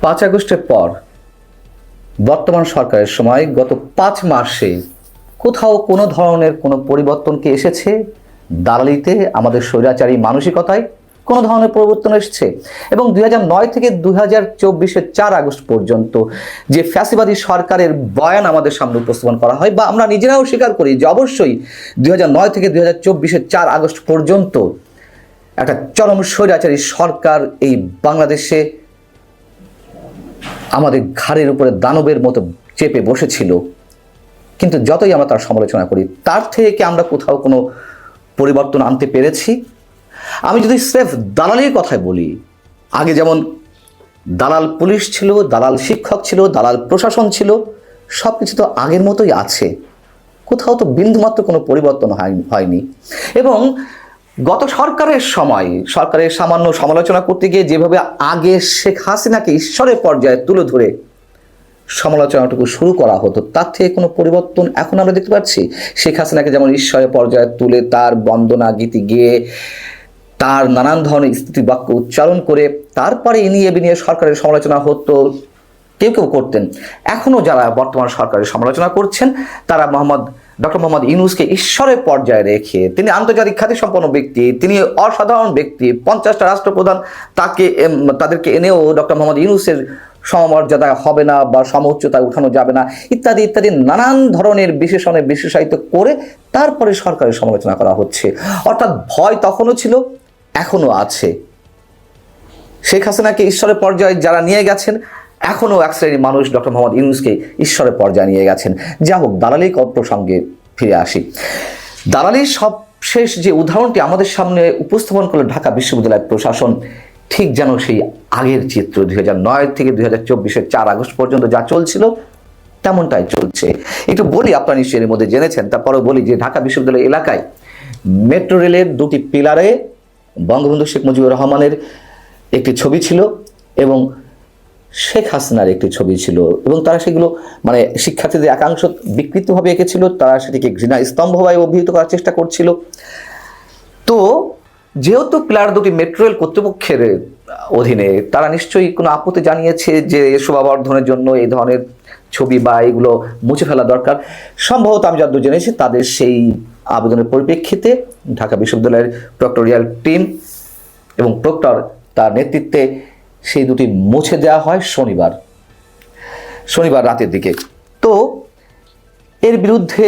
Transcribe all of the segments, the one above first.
পাঁচ আগস্টের পর বর্তমান সরকারের সময় গত পাঁচ মাসে কোথাও কোনো ধরনের কোনো পরিবর্তন কি এসেছে? দালালিতে আমাদের স্বৈরাচারী মানসিকতায় কোনো ধরনের পরিবর্তন এসেছে? এবং দুই নয় থেকে দুই হাজার চব্বিশের চার আগস্ট পর্যন্ত যে ফ্যাসিবাদী সরকারের বয়ান আমাদের সামনে উপস্থাপন করা হয় বা আমরা নিজেরাও স্বীকার করি যে অবশ্যই দুই নয় থেকে দুই হাজার চব্বিশের চার আগস্ট পর্যন্ত একটা চরম স্বৈরাচারী সরকার এই বাংলাদেশে আমাদের ঘাড়ের উপরে দানবের মতো চেপে বসেছিল। কিন্তু যতই আমরা তার সমালোচনা করি, তার থেকে কি আমরা কোথাও কোনো পরিবর্তন আনতে পেরেছি? আমি যদি স্রেফ দালালির কথায় বলি, আগে যেমন দালাল পুলিশ ছিল, দালাল শিক্ষক ছিল, দালাল প্রশাসন ছিল সব কিছু তো আগের মতোই আছে। কোথাও তো বিন্দুমাত্র কোনো পরিবর্তন হয়- হয়নি। এবং গত সরকারের সময়, সরকারের সামান্য সমালোচনা করতে গিয়ে যেভাবে আগে শেখ হাসিনাকে ঈশ্বরের পর্যায়ে তুলে ধরে সমালোচনাটুকু শুরু করা হতো, তার থেকে কোনো পরিবর্তন এখন আমরা দেখতে পাচ্ছি? শেখ হাসিনাকে যেমন ঈশ্বরের পর্যায়ে তুলে তার বন্দনা গীতি গিয়ে তার নানান ধরনের স্থিতি বাক্য উচ্চারণ করে তারপরে এ নিয়ে এ নিয়ে সরকারের সমালোচনা হতো, কেউ কেউ করতেন। এখনও যারা বর্তমান সরকারের সমালোচনা করছেন, তারা মোহাম্মদ ডক্টর মোহাম্মদ ইউনুসকে ঈশ্বরের পর্যায়ে রেখে তিনি আন্তর্জাতিক খ্যাতিসম্পন্ন ব্যক্তি, তিনি অসাধারণ ব্যক্তি, পঞ্চাশটা রাষ্ট্রপ্রধান, তাকে তাদেরকে এনেও ডক্টর মোহাম্মদ ইউনুসের সমমর্যাদা হবে না বা সমউচ্চতায় উঠানো যাবে না, ইত্যাদি ইত্যাদি নানান ধরনের বিশেষণে বিশেষায়িত করে তারপরে সরকারের সমালোচনা করা হচ্ছে। অর্থাৎ ভয় তখনও ছিল, এখনও আছে। শেখ হাসিনাকে ঈশ্বরের পর্যায়ে যারা নিয়ে গেছেন এখনও এক শ্রেণির মানুষ ডক্টর মোহাম্মদ ইউনুসকে ঈশ্বরের পর্যায়ে নিয়ে গেছেন। যা হোক দালালি প্রসঙ্গে ফিরে আসি। দালালির সবশেষ যে উদাহরণটি আমাদের সামনে উপস্থাপন করল ঢাকা বিশ্ববিদ্যালয়ের প্রশাসন, ঠিক যেন সেই আগের চিত্র, দুই নয় থেকে দুই হাজার চব্বিশের চার আগস্ট পর্যন্ত যা চলছিল, তেমনটাই চলছে। একটু বলি, আপনারা নিশ্চয়ই এর মধ্যে জেনেছেন, তারপরেও বলি যে ঢাকা বিশ্ববিদ্যালয় এলাকায় মেট্রো রেলের দুটি পিলারে বঙ্গবন্ধু শেখ মুজিবুর রহমানের একটি ছবি ছিল এবং শেখ হাসিনার একটি ছবি ছিল এবং তারা সেগুলো মানে শিক্ষার্থীদের একাংশ বিকৃতভাবে এঁকেছিল, তারা সেটিকে ঘৃণা স্তম্ভভাবে অভিহিত করার চেষ্টা করছিল। তো যেহেতু পিলার দুটি মেট্রো রেল কর্তৃপক্ষের অধীনে, তারা নিশ্চয়ই কোনো আপত্তি জানিয়েছে যে শোভাবর্ধনের জন্য এই ধরনের ছবি বা এগুলো মুছে ফেলা দরকার। সম্ভবত আমি যতদূর জেনেছি, তাদের সেই আবেদনের পরিপ্রেক্ষিতে ঢাকা বিশ্ববিদ্যালয়ের প্রক্টোরিয়াল টিম এবং প্রক্টর তার নেতৃত্বে সেই দুটি মুছে দেওয়া হয় শনিবার শনিবার রাতের দিকে। তো এর বিরুদ্ধে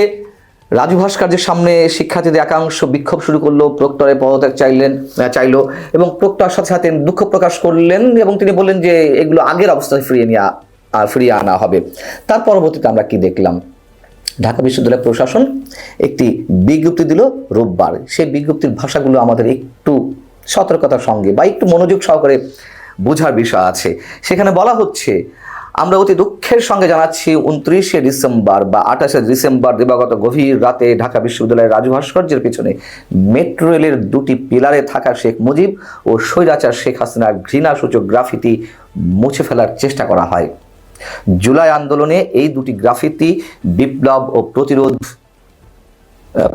রাজু ভাস্কর্যের সামনে শিক্ষার্থীদের একাংশ বিক্ষোভ শুরু করল, প্রক্টরে পদত্যাগ চাইলেন চাইলো এবং প্রক্টর সাথে সাথে দুঃখ প্রকাশ করলেন এবং তিনি বললেন যে এগুলো আগের অবস্থায় ফিরিয়ে নিয়ে ফিরিয়ে আনা হবে। তার পরবর্তীতে আমরা কি দেখলাম? ঢাকা বিশ্ববিদ্যালয় প্রশাসন একটি বিজ্ঞপ্তি দিল রোববার। সেই বিজ্ঞপ্তির ভাষাগুলো আমাদের একটু সতর্কতার সঙ্গে বা একটু মনোযোগ সহকারে বোঝার বিষয় আছে। সেখানে বলা হচ্ছে, আমরা অতি দুঃখের সঙ্গে জানাচ্ছি, উনত্রিশে ডিসেম্বর বা আঠাশে ডিসেম্বর দিবাগত গভীর রাতে ঢাকা বিশ্ববিদ্যালয়ের রাজু ভাস্কর্যের পিছনে মেট্রো রেলের দুটি পিলারে থাকা শেখ মুজিব ও স্বৈরাচার শেখ হাসিনার ঘৃণাসূচক গ্রাফিতি মুছে ফেলার চেষ্টা করা হয়। জুলাই আন্দোলনে এই দুটি গ্রাফিতি বিপ্লব ও প্রতিরোধ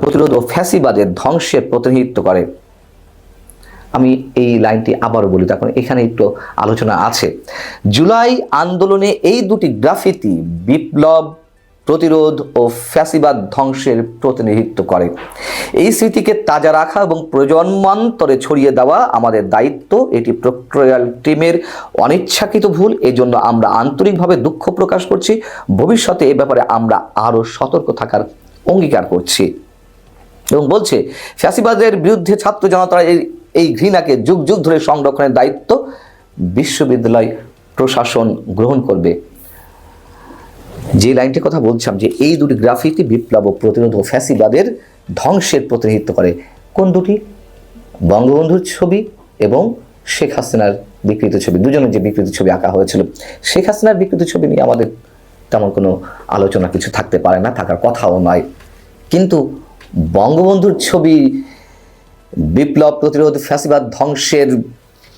প্রতিরোধ ও ফ্যাসিবাদের ধ্বংসের প্রতিনিধিত্ব করে। আমি এই লাইনটি আবারও বলি তখন এখানে একটু আলোচনা আছে। জুলাই আন্দোলনে এই দুটি গ্রাফিতি বিপ্লব, প্রতিরোধ ও ফ্যাসিবাদ ধ্বংসের প্রতিনিধিত্ব করে। এই স্মৃতিকে তাজা রাখা এবং প্রজন্মান্তরে ছড়িয়ে দেওয়া আমাদের দায়িত্ব। এটি প্রক্রিয়াল টিমের অনিচ্ছাকৃত ভুল। এজন্য আমরা আন্তরিকভাবে দুঃখ প্রকাশ করছি। ভবিষ্যতে এ ব্যাপারে আমরা আরও সতর্ক থাকার অঙ্গীকার করছি। এবং বলছে, ফ্যাসিবাদের বিরুদ্ধে ছাত্র জনতার এই ঘৃণাকে যুগ যুগ ধরে সংরক্ষণের দায়িত্ব বিশ্ববিদ্যালয় প্রশাসন গ্রহণ করবে। যে লাইনটির কথা বলছিলাম যে এই দুটি গ্রাফিতি বিপ্লব ও প্রতিরোধ ও ফ্যাসিবাদের ধ্বংসের প্রতিনিধিত্ব করে। কোন দুটি? বঙ্গবন্ধুর ছবি এবং শেখ হাসিনার বিকৃত ছবি। দুজনের যে বিকৃত ছবি আঁকা হয়েছিল। শেখ হাসিনার বিকৃত ছবি নিয়ে আমাদের তেমন কোনো আলোচনা কিছু থাকতে পারে না, থাকার কথাও নয়। কিন্তু বঙ্গবন্ধুর ছবি বিপ্লব প্রতিরোধ ফ্যাসিবাদ ধ্বংসের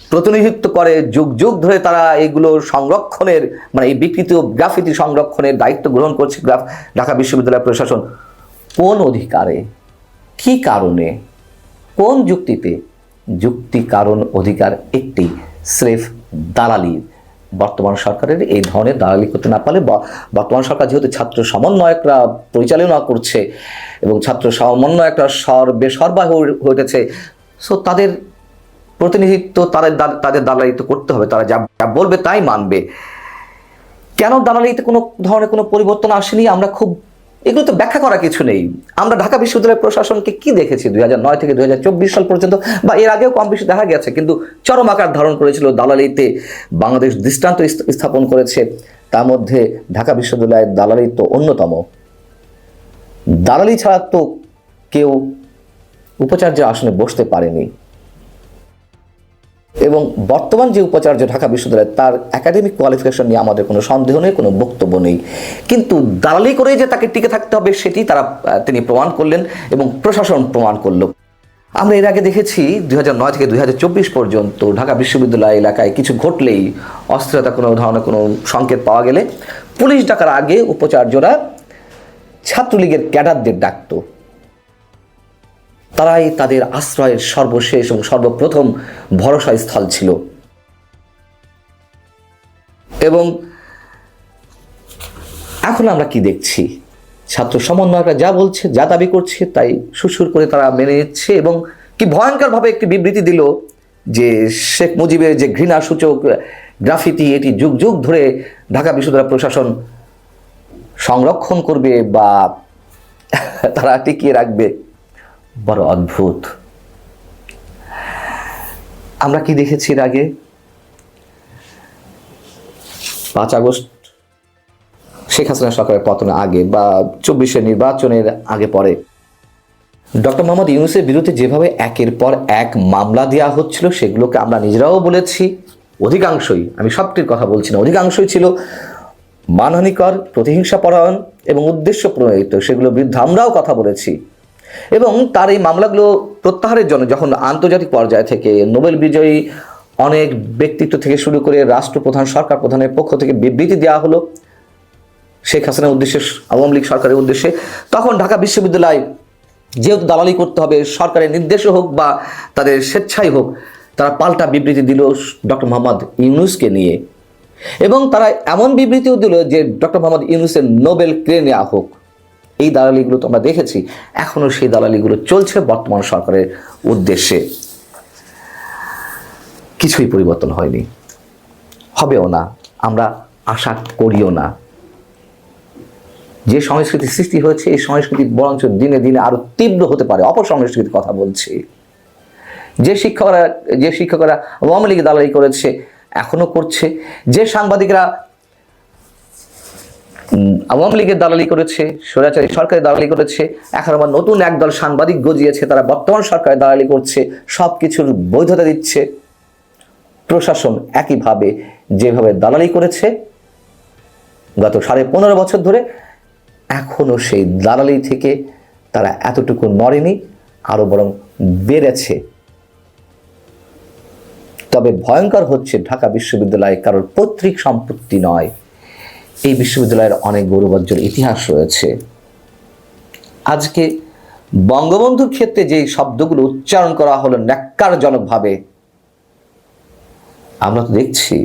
প্রতিনিধিত্ব করে যুগ যুগ ধরে তারা এগুলো সংরক্ষণের মানে এই বিকৃত গ্রাফিতি সংরক্ষণের দায়িত্ব গ্রহণ করছে গ্রাফ, ঢাকা বিশ্ববিদ্যালয় প্রশাসন। কোন অধিকারে? কি কারণে? কোন যুক্তিতে? যুক্তি, কারণ, অধিকার একটি, স্রেফ দালালির। বর্তমান সরকারের এই ধরনের দালালি করতে না পারলে বর্তমান সরকার যেহেতু ছাত্র সমন্বয়করা পরিচালনা করছে এবং ছাত্র সমন্বয়করা সর বেসরবাহ হয়ে সো তাদের প্রতিনিধিত্ব তাদের তাদের দালালি তো করতে হবে, তারা যা যা বলবে তাই মানবে। কেন দালালিতে কোনো ধরনের কোনো পরিবর্তন আসেনি? আমরা খুব এগুলো তো ব্যাখ্যা করা কিছু নেই। আমরা ঢাকা বিশ্ববিদ্যালয় প্রশাসনকে কি দেখেছি? দুই নয় থেকে দু হাজার চব্বিশ সাল পর্যন্ত, বা এর আগেও কম বেশি দেখা গেছে, কিন্তু চরম আকার ধারণ করেছিল দালালিতে বাংলাদেশ দৃষ্টান্ত স্থাপন করেছে। তার মধ্যে ঢাকা বিশ্ববিদ্যালয়ের দালালি তো অন্যতম। দালালি ছাড়া তো কেউ উপাচার্য আসনে বসতে পারেনি। এবং বর্তমান যে উপাচার্য ঢাকা বিশ্ববিদ্যালয়, তার একাডেমিক কোয়ালিফিকেশন নিয়ে আমাদের কোনো সন্দেহ নেই, কোনো বক্তব্য নেই। কিন্তু দালালি করে যে তাকে টিকে থাকতে হবে, সেটি তারা তিনি প্রমাণ করলেন এবং প্রশাসন প্রমাণ করল। আমরা এর আগে দেখেছি দুই নয় থেকে দু হাজার চব্বিশ পর্যন্ত ঢাকা বিশ্ববিদ্যালয় এলাকায় কিছু ঘটলেই অস্থিরতা কোনো ধরনের কোনো সংকেত পাওয়া গেলে পুলিশ ডাকার আগে উপাচার্যরা ছাত্রলীগের ক্যাডারদের ডাকতো। তারাই তাদের আশ্রয়ের সর্বশেষ এবং সর্বপ্রথম ভরসা স্থল ছিল। এবং এখন আমরা কি দেখছি? ছাত্র সমন্বয়করা যা বলছে, যা দাবি করছে, তাই সুসুর করে তারা মেনে নিচ্ছে এবং কি ভয়ঙ্করভাবে একটি বিবৃতি দিল যে শেখ মুজিবের যে ঘৃণা সূচক গ্রাফিতি, এটি যুগ যুগ ধরে ঢাকা বিশ্ববিদ্যালয় প্রশাসন সংরক্ষণ করবে বা তারা টিকিয়ে রাখবে। বড় অদ্ভুত। আমরা কি দেখেছি এর আগে? পাঁচ আগস্ট শেখ হাসিনা সরকারের পতনের আগে বা চব্বিশের নির্বাচনের আগে পরে। ডক্টর মোহাম্মদ ইউনুসের বিরুদ্ধে যেভাবে একের পর এক মামলা দেওয়া হচ্ছিল, সেগুলোকে আমরা নিজেরাও বলেছি। অধিকাংশই, আমি সবটির কথা বলছি না, অধিকাংশই ছিল মানহানিকর প্রতিহিংসা পরায়ণ এবং উদ্দেশ্য প্রণোদিত সেগুলোর বিরুদ্ধে আমরাও কথা বলেছি। এবং তার এই মামলাগুলো প্রত্যাহারের জন্য যখন আন্তর্জাতিক পর্যায় থেকে নোবেল বিজয়ী অনেক ব্যক্তিত্ব থেকে শুরু করে রাষ্ট্রপ্রধান, সরকার প্রধানের পক্ষ থেকে বিবৃতি দেওয়া হলো শেখ হাসিনার উদ্দেশ্যে, আওয়ামী লীগ সরকারের উদ্দেশ্যে, তখন ঢাকা বিশ্ববিদ্যালয় যেহেতু দালালি করতে হবে, সরকারের নির্দেশে হোক বা তাদের স্বেচ্ছাই হোক, তারা পাল্টা বিবৃতি দিল ডক্টর মোহাম্মদ ইউনুসকে নিয়ে। এবং তারা এমন বিবৃতিও দিল যে ডক্টর মোহাম্মদ ইউনুসের নোবেল ক্রে নেওয়া হোক। এই দালালিগুলো তো আমরা দেখেছি। এখনও সেই দালালিগুলো চলছে বর্তমান সরকারের উদ্দেশ্যে। কিছুই পরিবর্তন হয়নি। হবেও না। আমরা আশা করিও না। যে সংস্কৃতি সৃষ্টি হয়েছে, এই সংস্কৃতি বরঞ্চ দিনে দিনে আরও তীব্র হতে পারে। অপসংস্কৃতির কথা বলছি। যে শিক্ষকরা যে শিক্ষকরা আওয়ামী লীগে দালালি করেছে, এখনও করছে। যে সাংবাদিকরা আওয়ামী লীগের দালালি করেছে, স্বৈরাচারী সরকারের দালালি করেছে, এখন আবার নতুন একদল সাংবাদিক গজিয়েছে, তারা বর্তমান সরকারের দালালি করছে সব কিছুর বৈধতা দিচ্ছে। প্রশাসন একইভাবে যেভাবে দালালি করেছে, গত সাড়ে পনেরো বছর ধরে এখনও সেই দালালি থেকে তারা এতটুকু নড়েনি আরও বরং বেড়েছে। তবে ভয়ঙ্কর হচ্ছে ঢাকা বিশ্ববিদ্যালয় কারোর পৈতৃক সম্পত্তি নয়। এই বিশ্ববিদ্যালয়ের অনেক গৌরবজ্জ্বল ইতিহাস রয়েছে। আজকে বঙ্গবন্ধুর ক্ষেত্রে যে শব্দগুলো উচ্চারণ করা হলো ন্যাক্কারজনকভাবে, আমরা তো দেখছি